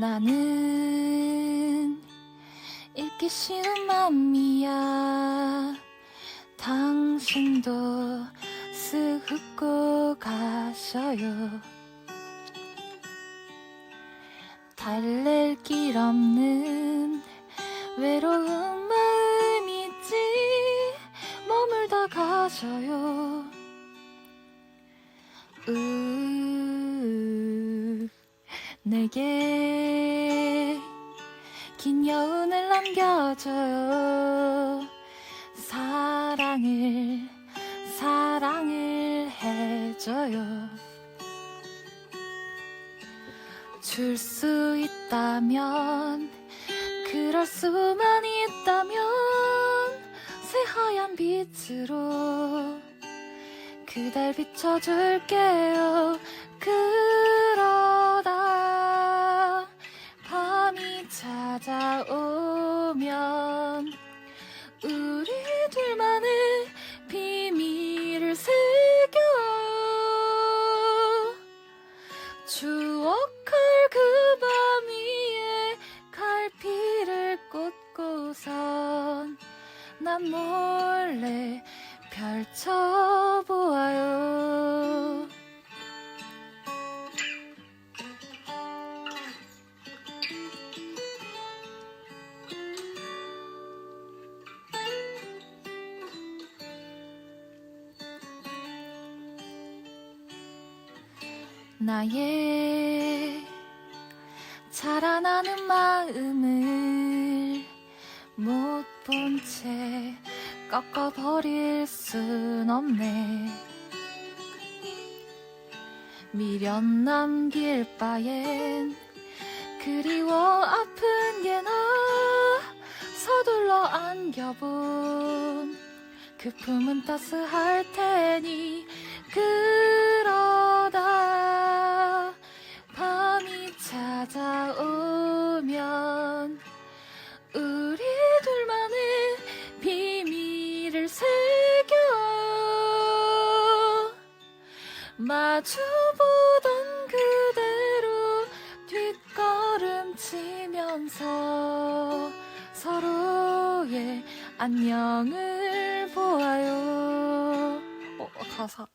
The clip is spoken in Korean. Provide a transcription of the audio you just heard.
나는 읽기 쉬운 맘이야. 당신도 쓱 훑고 가셔요. 달랠 길 없는 외로운 마음이지. 머물다 가셔요. 으 내게 긴 여운을 남겨줘요. 사랑을 사랑을 해줘요. 줄 수 있다면 그럴 수만 있다면 새하얀 빛으로 그댈 비춰줄게요 찾아오면 우리 둘만의 비밀을 새겨요 추억할 그 밤 위에 갈피를 꽂고선 난 몰래 펼쳐보아요 나의 자라나는 마음을 못 본 채 꺾어버릴 순 없네. 미련 남길 바엔 그리워 아픈 게 나. 서둘러 안겨본 그 품은 따스할 테니 비밀을 새겨 마주보던 그대로 뒷걸음 치면서 서로의 안녕을 보아요. 어, 가사